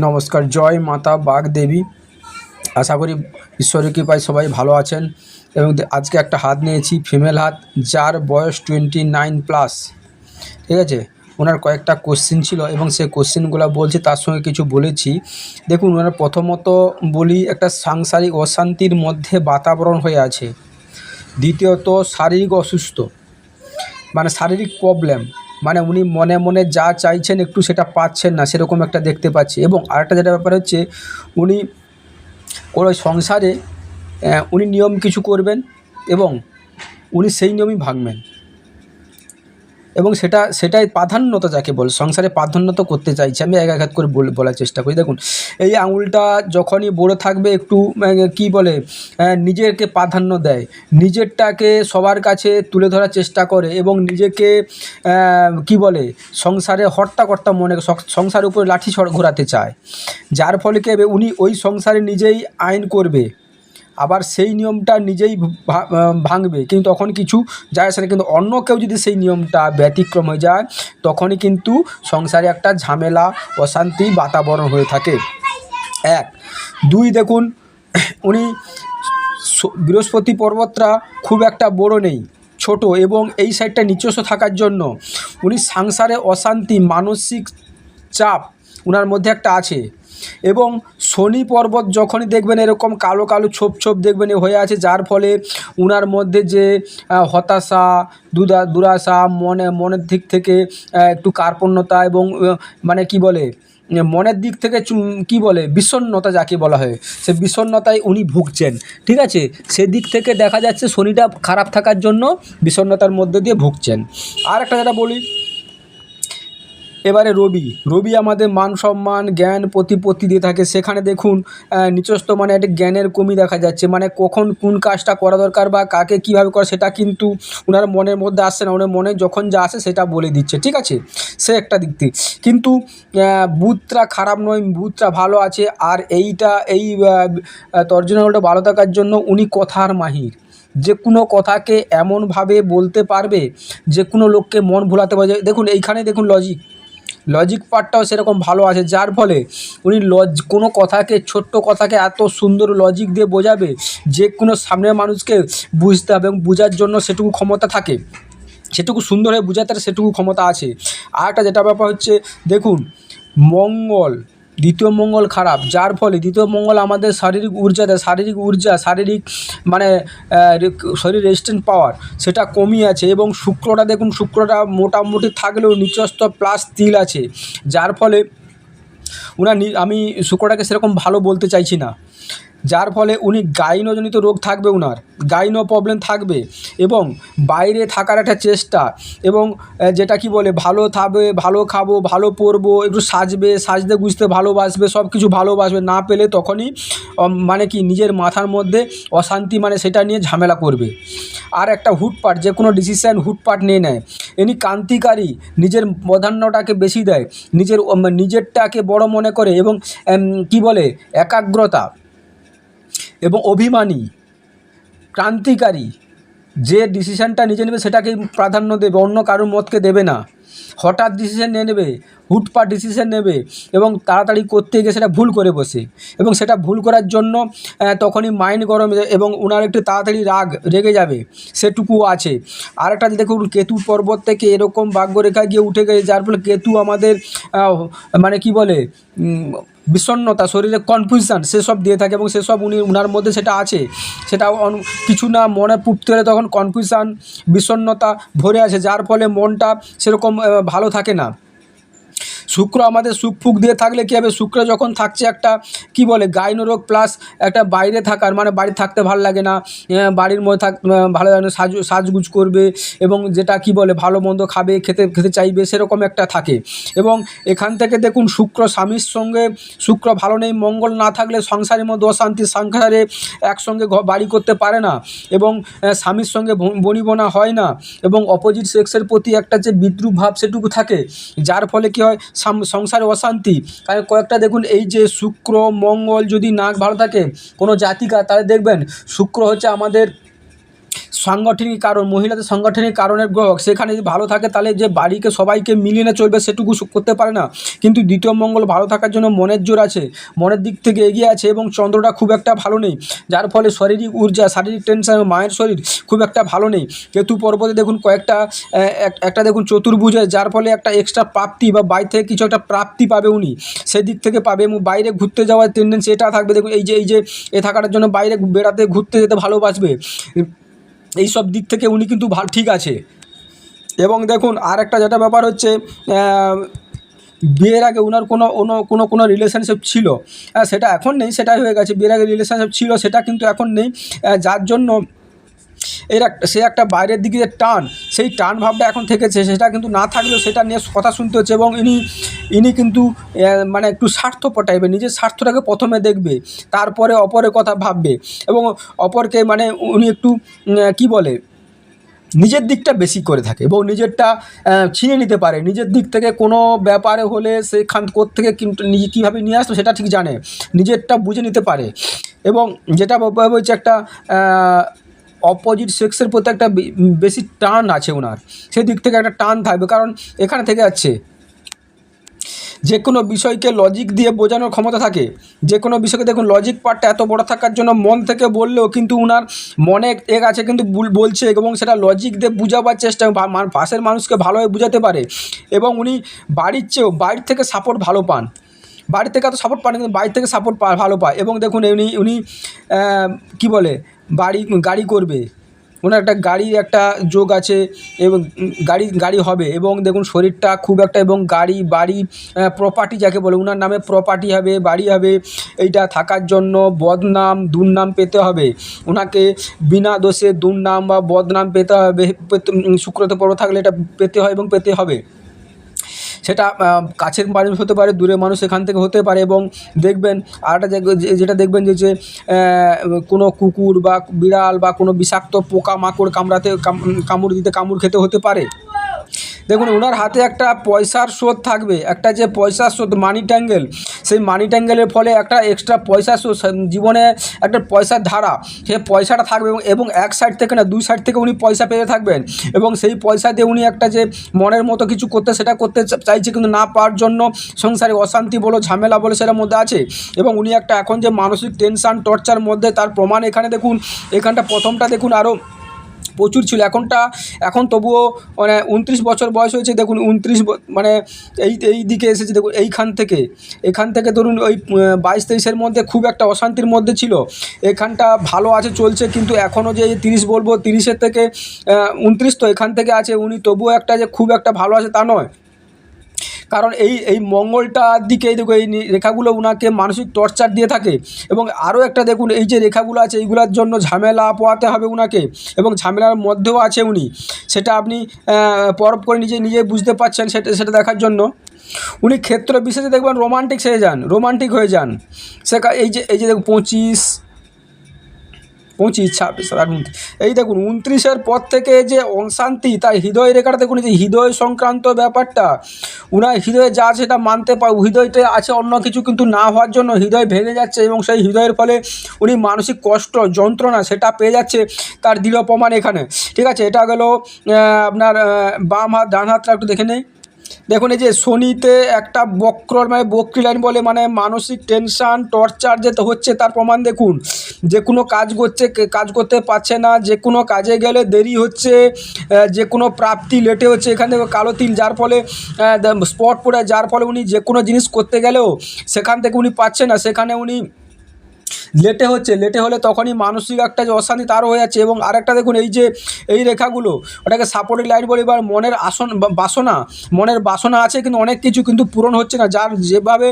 নমস্কার, জয় মাতা বাগ দেবী। আশা করি ঈশ্বরের কৃপায় সবাই ভালো আছেন এবং আজকে একটা হাত নিয়েছি ফিমেল হাত, যার বয়স টোয়েন্টি নাইন প্লাস ঠিক আছে? ওনার কয়েকটা কোশ্চিন ছিল এবং সেই কোশ্চিনগুলো বলছি, তার সঙ্গে কিছু বলেছি। দেখুন, ওনার প্রথমত বলি, একটা সাংসারিক অশান্তির মধ্যে বাতাবরণ হয়ে আছে। দ্বিতীয়ত, শারীরিক অসুস্থ। মানে শারীরিক প্রবলেম মানে উনি মনে মনে যা চাইছেন একটু সেটা পাচ্ছেন না, সেরকম একটা দেখতে পাচ্ছি। এবং আরেকটা যেটা ব্যাপার হচ্ছে, উনি কোনো সংসারে উনি নিয়ম কিছু করবেন এবং উনি সেই নিয়মই ভাঙবেন। এবং সেটা সেটাই প্রাধান্যতা যাকে বলে সংসারে প্রাধান্যতা করতে চাইছে আমি এক এক করে বল- বলার চেষ্টা করি। দেখুন এই আঙুলটা যখনই বড় থাকবে একটু আহ, কি বলে নিজেকে প্রাধান্য দেয় নিজেরটাকে সবার কাছে তুলে ধরার চেষ্টা করে এবং নিজেকে কি বলে সংসারে হট্টাকর্তা মনে সং- সংসারের উপরে লাঠি ঘোরাতে চায়। যার ফলে কি উনি ওই সংসারে নিজেই আইন করবে। আবার সেই নিয়মটা নিজেই ভাঙবে। কিন্তু তখন কিছু যায় আসে না। কিন্তু অন্য কেউ যদি সেই নিয়মটা ব্যতিক্রম হয়ে যায়, তখনই কিন্তু সংসারে একটা ঝামেলা, অশান্তি বাতাবরণ হয়ে থাকে। এক। দুই, দেখুন, উনি বৃহস্পতি পর্বতটা খুব একটা বড় নেই, ছোট এবং এই সাইডটা নিজস্ব থাকার জন্য। উনি সংসারে অশান্তি, মানসিক চাপ ওনার মধ্যে একটা আছে। এবং শনি পর্বত যখনই দেখবেন এরকম কালো কালো ছোপ ছোপ দেখবেন হয়ে আছে, যার ফলে উনার মধ্যে যে হতাশা, দুদা, দুরাশা, মনে, মনের দিক থেকে একটু কার্পণ্যতা এবং মানে কি বলে, মনের দিক থেকে কি বলে, বিষণ্ণতা যাকে বলা হয়, সে বিষণ্ণতায় উনি ভুগছেন, ঠিক আছে? সেদিক থেকে দেখা যাচ্ছে শনিটা খারাপ থাকার জন্য বিষণ্ণতার মধ্যে দিয়ে ভুগছেন। আর একটা যেটা বলি এবারে রবি। রবি আমাদের মান সম্মান জ্ঞান প্রতিপত্তি দিয়ে থাকে। সেখানে দেখুন আহ, নিচস্থ মানে একটা জ্ঞানের কমি দেখা যাচ্ছে। মানে কখন কোন কাজটা করা দরকার বা কাকে কীভাবে করা সেটা কিন্তু ওনার মনের মধ্যে আসছে না। ওনার মনে যখন যা আসে সেটা বলে দিচ্ছে। ঠিক আছে? সে একটা দিক থেকে কিন্তু বুথটা খারাপ নয় বুথটা ভালো আছে। আর এইটা এই তর্জনাটা ভালো থাকার জন্য উনি কথার মাহির। যে কোনো কথাকে এমনভাবে বলতে পারবে যে কোনো লোককে মন ভোলাতে পারবে। দেখুন এইখানে দেখুন লজিক লজিক পার্টটাও সেরকম ভালো আছে, যার ফলে উনি লজ কোনো কথাকে, ছোট্ট কথাকে এত সুন্দর লজিক দিয়ে বোঝাবে যে কোনো সামনের মানুষকে বুঝতে হবে এবং বোঝার জন্য সেটুকু ক্ষমতা থাকে। সেটুকু সুন্দর হয়ে বোঝাতে সেটুকু ক্ষমতা আছে। আরেকটা যেটা ব্যাপার হচ্ছে, দেখুন, মঙ্গল দ্বিতীয় মঙ্গল খারাপ, যার ফলে দ্বিতীয় মঙ্গল আমাদের শারীরিক ঊর্জা দেয় শারীরিক ঊর্জা, শারীরিক মানে শরীর রেজিস্ট্যান্ট পাওয়ার সেটা কমই আছে এবং শুক্রটা দেখুন, শুক্রটা মোটামুটি থাকলেও নিচস্থ প্লাস তিল আছে, যার ফলে ওনার আমি শুক্রটাকে সেরকম ভালো বলতে চাইছি না। যার ফলে উনি গাইনোজনিত রোগ থাকবে ওনার গাইনো প্রবলেম থাকবে এবং বাইরে থাকার একটা চেষ্টা এবং যেটা কি বলে, ভালো থাকবে, ভালো খাব, ভালো পরবো, একটু সাজবে, সাজতে গুজতে ভালোবাসবে সব কিছু ভালোবাসবে, না পেলে তখনই মানে কি, নিজের মাথার মধ্যে অশান্তি মানে সেটা নিয়ে ঝামেলা করবে। আর একটা হুটপাট, যে কোনো ডিসিশান হুটপাট নিয়ে নেয়। এনি কান্তিকারী নিজের প্রাধান্যটাকে বেশি দেয়, নিজের নিজেরটাকে বড় মনে করে এবং কি বলে, একাগ্রতা। এবং অভিমানী, ক্রান্তিকারী, যে ডিসিশানটা নিজে নেবে সেটাকেই প্রাধান্য দেবে, অন্য কারোর মতকে দেবে না। হঠাৎ ডিসিশান নিয়ে নেবে হুটপা ডিসিশান নেবে এবং তাড়াতাড়ি করতে গিয়ে সেটা ভুল করে বসে এবং সেটা ভুল করার জন্য তখনই মাইন্ড গরম এবং ওনার একটু তাড়াতাড়ি রাগ রেগে যাবে সেটুকু আছে। আরেকটা দেখুন, কেতু পর্বত থেকে এরকম ভাগ্যরেখা গিয়ে উঠে গেছে, যার ফলে কেতু আমাদের মানে কি বলে উম, বিষণ্ণতা শরীরে কনফিউশন সেসব দিয়ে থাকে এবং সেসব উনি উনার মধ্যে সেটা আছে। সেটা কিছু না মনে পুপতে হলে তখন কনফিউশন বিষণ্নতা ভরে আছে যার ফলে মনটা সেরকম ভালো থাকে না। শুক্র আমাদের সুখ ফুক দিয়ে থাকলে কী হবে? শুক্র যখন থাকছে একটা, কি বলে, গাইনো রোগ প্লাস একটা বাইরে থাকার মানে বাড়ি থাকতে ভালো লাগে না বাড়ির মধ্যে থাক ভালো লাগে সাজ, সাজগুজ করবে এবং যেটা কি বলে, ভালো মন্দ খাবে, খেতে খেতে চাইবে, সেরকম একটা থাকে। এবং এখান থেকে দেখুন, শুক্র স্বামীর সঙ্গে, শুক্র ভালো নেই, মঙ্গল না থাকলে সংসারের মধ্যে অশান্তি, সংসারে একসঙ্গে বাড়ি করতে পারে না এবং স্বামীর সঙ্গে বনিবনা হয় না এবং অপোজিট সেক্সের প্রতি একটা যে বিদ্রুপ ভাব সেটুকু থাকে, যার ফলে কী হয় সংসারে অশান্তি। কারণ কয়েকটা দেখুন, এই যে শুক্র, মঙ্গল যদি নাক ভালো থাকে, কোনো জাতিকা, তাহলে দেখবেন শুক্র হচ্ছে আমাদের সাংগঠনিক কারণ, মহিলাদের সাংগঠনিক কারণের গ্রহ সেখানে যদি ভালো থাকে তাহলে যে বাড়িকে সবাইকে মিলিয়ে না চলবে সেটুকু করতে পারে না। কিন্তু দ্বিতীয় মঙ্গল ভালো থাকার জন্য মনের জোর আছে, মনের দিক থেকে এগিয়ে আছে এবং চন্দ্রটা খুব একটা ভালো নেই। যার ফলে শারীরিক ঊর্জা, শারীরিক টেনশন মায়ের শরীর খুব একটা ভালো নেই। কেতু পর্বতে দেখুন কয়েকটা এক- একটা দেখুন চতুর্ভুজে যার ফলে একটা এক্সট্রা প্রাপ্তি বা বাইরে থেকে কিছু একটা প্রাপ্তি পাবে উনি। সেই দিক থেকে পাবে এবং বাইরে ঘুরতে যাওয়ার টেন্ডেন্সি এটা থাকবে। দেখুন এই যে এই যে এ থাকার জন্য বাইরে বেড়াতে, ঘুরতে যেতে ভালোবাসবে। এই সব দিক থেকে উনি কিন্তু ভালো ঠিক আছে। এবং দেখুন আর একটা যেটা ব্যাপার হচ্ছে বিয়ের আগে ওনার কোনো কোনো কোনো কোনো রিলেশনশিপ ছিল। সেটা এখন নেই, সেটাই হয়ে গেছে। বিয়ের আগে রিলেশনশিপ ছিল, সেটা কিন্তু এখন নেই। যার জন্য এর একটা, সে একটা বাইরের দিকে যে টান, সেই টান ভাবটা এখন থেকেছে। সেটা কিন্তু না থাকলেও সেটা নিয়ে কথা শুনতে হচ্ছে এবং ইনি ইনি কিন্তু মানে একটু স্বার্থপর টাইপের নিজের স্বার্থটাকে প্রথমে দেখবে, তারপরে অপরের কথা ভাববে এবং অপরকে মানে উনি একটু কি বলে, নিজের দিকটা বেশি করে থাকে এবং নিজেরটা ছিনে নিতে পারে। নিজের দিক থেকে কোনো ব্যাপারে হলে সেখান থেকে কিন্তু নিজে কীভাবে নিয়ে আসতো সেটা ঠিক জানে, নিজেরটা বুঝে নিতে পারে এবং যেটা হচ্ছে একটা অপোজিট সেক্সের প্রতি একটা বেশি টান আছে ওনার সেই দিক থেকে একটা টান থাকবে, কারণ এখানে থেকে যাচ্ছে, যে কোনো বিষয়কে লজিক দিয়ে বোঝানোর ক্ষমতা থাকে। যে কোনো বিষয়কে দেখুন লজিক পার্টটা এত বড় থাকার জন্য মন থেকে বললেও কিন্তু উনার মনে এক আছে, কিন্তু বুল- বলছে এবং সেটা লজিক দিয়ে বুঝাবার চেষ্টা পাশের মানুষকে ভালোভাবে বুঝাতে পারে এবং উনি বাড়ির চেয়েও, বাড়ির থেকে সাপোর্ট ভালো পান। বাড়ি থেকে এত সাপোর্ট পান কিন্তু বাড়ি থেকে সাপোর্ট ভালো পায়। এবং দেখুন উনি উনি কি বলে, বাড়ি, গাড়ি করবে। ওনার একটা গাড়ির একটা যোগ আছে, এবং গাড়ি গাড়ি হবে। এবং দেখুন শরীরটা খুব একটা, এবং গাড়ি, বাড়ি প্রপার্টি যাকে বলে ওনার নামে প্রপার্টি হবে, বাড়ি হবে। এইটা থাকার জন্য বদনাম, দুর্নাম পেতে হবে। ওনাকে বিনা দোষে দুর্নাম বা বদনাম পেতে হবে। শুক্রতে পর্ব থাকলে এটা পেতে হয় এবং পেতে হবে। সেটা কাছের মানুষ হতে পারে, দূরে মানুষ এখান থেকে হতে পারে এবং দেখবেন আরেকটা যেটা দেখবেন যে যে কোনো কুকুর বা বিড়াল বা কোনো বিষাক্ত পোকা মাকড় কামড়াতে, কাম- কামড় দিতে, কামড় খেতে হতে পারে। দেখুন, ওনার হাতে একটা পয়সার স্রোত থাকবে, একটা যে পয়সার স্রোত মানি ট্যাঙ্গেল সেই মানি ট্যাঙ্গেলের ফলে একটা এক্সট্রা পয়সার স্রোত জীবনে একটা পয়সার ধারা, সে পয়সাটা থাকবে এবং এক সাইড থেকে না, দুই সাইড থেকে উনি পয়সা পেয়ে থাকবেন। এবং সেই পয়সা দিয়ে উনি একটা যে মনের মতো কিছু করতে, সেটা করতে চাইছে কিন্তু না পাওয়ার জন্য সংসারে অশান্তি বলো, ঝামেলা বলো, সেটার মধ্যে আছে। এবং উনি একটা এখন যে মানসিক টেনশান টর্চার মধ্যে, তার প্রমাণ এখানে দেখুন, এখানটা প্রথমটা দেখুন আরও প্রচুর ছিল। এখনটা, এখন তবুও মানে উনত্রিশ বছর বয়স হয়েছে, দেখুন উনত্রিশ মানে এই এই দিকে এসেছে, দেখুন এইখান থেকে। এখান থেকে ধরুন ওই বাইশ তেইশের মধ্যে খুব একটা অশান্তির মধ্যে ছিল। এখানটা ভালো আছে, চলছে, কিন্তু এখনও যে তিরিশ বলব, তিরিশের থেকে উনত্রিশ তো এখান থেকে আছে, উনি তবুও একটা যে খুব একটা ভালো আছে তা নয়। কারণ এই এই মঙ্গলটার দিকে দেখো এই রেখাগুলো ওনাকে মানসিক টর্চার দিয়ে থাকে। এবং আরও একটা দেখুন, এই যে রেখাগুলো আছে, এইগুলোর জন্য ঝামেলা পোয়াতে হবে ওনাকে এবং ঝামেলার মধ্যেও আছে উনি। সেটা আপনি পরব করে নিজে নিজে বুঝতে পারছেন সেটা সেটা দেখার জন্য। উনি ক্ষেত্র বিশেষে দেখবেন রোমান্টিক সেরে যান রোমান্টিক হয়ে যান। সে এই যে এই যে দেখুন, পঁচিশ পঁচিশ ছাব্বিশ সাতাশ উনত্রিশ। এই দেখুন, উনত্রিশের পর থেকে যে অশান্তি তার হৃদয় রেখাটা দেখুন যে হৃদয় সংক্রান্ত ব্যাপারটা, উনার হৃদয়ে যা সেটা মানতে পার হৃদয়তে আছে অন্য কিছু কিন্তু না হওয়ার জন্য হৃদয় ভেঙে যাচ্ছে এবং সেই হৃদয়ের ফলে উনি মানসিক কষ্ট, যন্ত্রণা সেটা পেয়ে যাচ্ছে তার দৃঢ় প্রমাণ এখানে। ঠিক আছে, এটা গেল আপনার বাম হাত, ডান হাতটা একটু দেখে নেই। দেখুন, এই যে শনিতে একটা বক্র মানে বক্রি লাইন বলে মানে মানসিক টেনশান টর্চার যে হচ্ছে তার প্রমাণ দেখুন। যে কোনো কাজ করছে কাজ করতে পারছে না, যে কোনো কাজে গেলে দেরি হচ্ছে যে কোনো প্রাপ্তি লেটে হচ্ছে, এখান থেকে কালো তিল, যার ফলে স্পট পড়ে, যার ফলে উনি যে কোনো জিনিস করতে গেলেও সেখান থেকে উনি পাচ্ছে না, সেখানে উনি লেটে হচ্ছে, লেটে হলে তখনই মানসিক একটা যে অশান্তি তারও হয়ে যাচ্ছে। এবং আরেকটা দেখুন, এই যে, এই রেখাগুলো, ওটাকে সাপোর্টিং লাইন বলি এবার মনের আসন বাসনা, মনের বাসনা আছে কিন্তু অনেক কিছু কিন্তু পূরণ হচ্ছে না। যার যেভাবে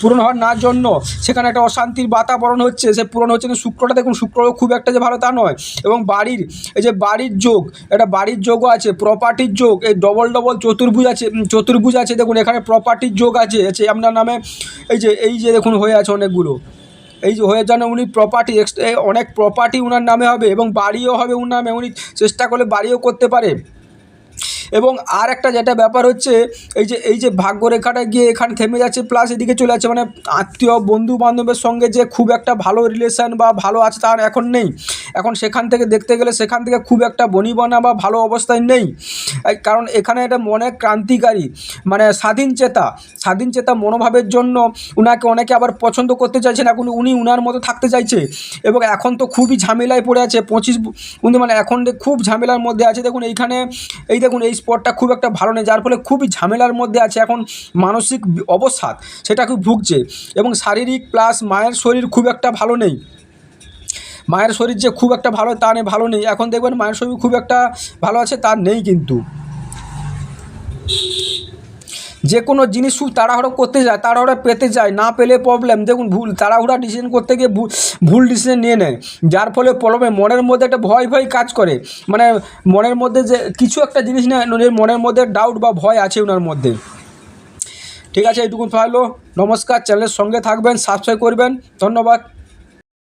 পূরণ হওয়ার না জন্য সেখানে একটা অশান্তির বাতাবরণ হচ্ছে, সে পূরণ হচ্ছে না। শুক্রটা দেখুন শুক্র খুব একটা যে ভালো তা নয়। এবং বাড়ির, এই যে বাড়ির যোগ এটা বাড়ির যোগও আছে প্রপার্টির যোগ, এই ডবল ডবল চতুর্ভুজ আছে চতুর্ভুজ আছে, দেখুন, এখানে প্রপার্টির যোগ আছে আছে আপনার নামে এই যে এই যে দেখুন, হয়ে আছে অনেকগুলো। এই যে হয়ে যেন উনি প্রপার্টি অনেক প্রপার্টি উনার নামে হবে এবং বাড়িও হবে উনার নামে, উনি চেষ্টা করলে বাড়িও করতে পারে। এবং আর একটা যেটা ব্যাপার হচ্ছে, এই যে এই যে ভাগ্যরেখাটা গিয়ে এখানে থেমে যাচ্ছে প্লাস এদিকে চলে যাচ্ছে মানে আত্মীয়, বন্ধু বান্ধবের সঙ্গে যে খুব একটা ভালো রিলেশন বা ভালো আছে তার এখন নেই। এখন সেখান থেকে দেখতে গেলে সেখান থেকে খুব একটা বনিবনা বা ভালো অবস্থায় নেই। কারণ এখানে এটা মনে ক্রান্তিকারী মানে স্বাধীন চেতা স্বাধীন চেতা মনোভাবের জন্য উনাকে অনেকে আবার পছন্দ করতে চাইছেন এখন উনি উনার মতো থাকতে চাইছে। এবং এখন তো খুবই ঝামেলায় পড়ে আছে, পঁচিশ উনি মানে এখন খুব ঝামেলার মধ্যে আছে। দেখুন এইখানে, এই দেখুন এই স্পটটা খুব একটা ভালো নেই, যার ফলে খুবই ঝামেলার মধ্যে আছে এখন মানসিক অবসাদ, সেটা খুব ভুগছে এবং শারীরিক প্লাস মায়ের শরীর খুব একটা ভালো নেই। মায়ের শরীর যে খুব একটা ভালো, তা নেই ভালো নেই। এখন দেখবেন মায়ের শরীর খুব একটা ভালো আছে, তা নেই কিন্তু। যে কোনো জিনিস তাড়াহুড়ো করতে যায়, তাড়াহুড়ো পেতে যায়, না পেলে প্রবলেম দেখুন, ভুল, তাড়াহুড়া ডিসিশন করতে গিয়ে ভুল ডিসিশন নিয়ে নেয়। যার ফলে প্রবলেমে মনের মধ্যে একটা ভয় ভয় কাজ করে। মানে মনের মধ্যে যে কিছু একটা জিনিস না মনের মধ্যে ডাউট বা ভয় আছে ওনার মধ্যে। ঠিক আছে এইটুকু ভালো নমস্কার চ্যানেলের সঙ্গে থাকবেন সাবস্ক্রাইব করবেন। ধন্যবাদ।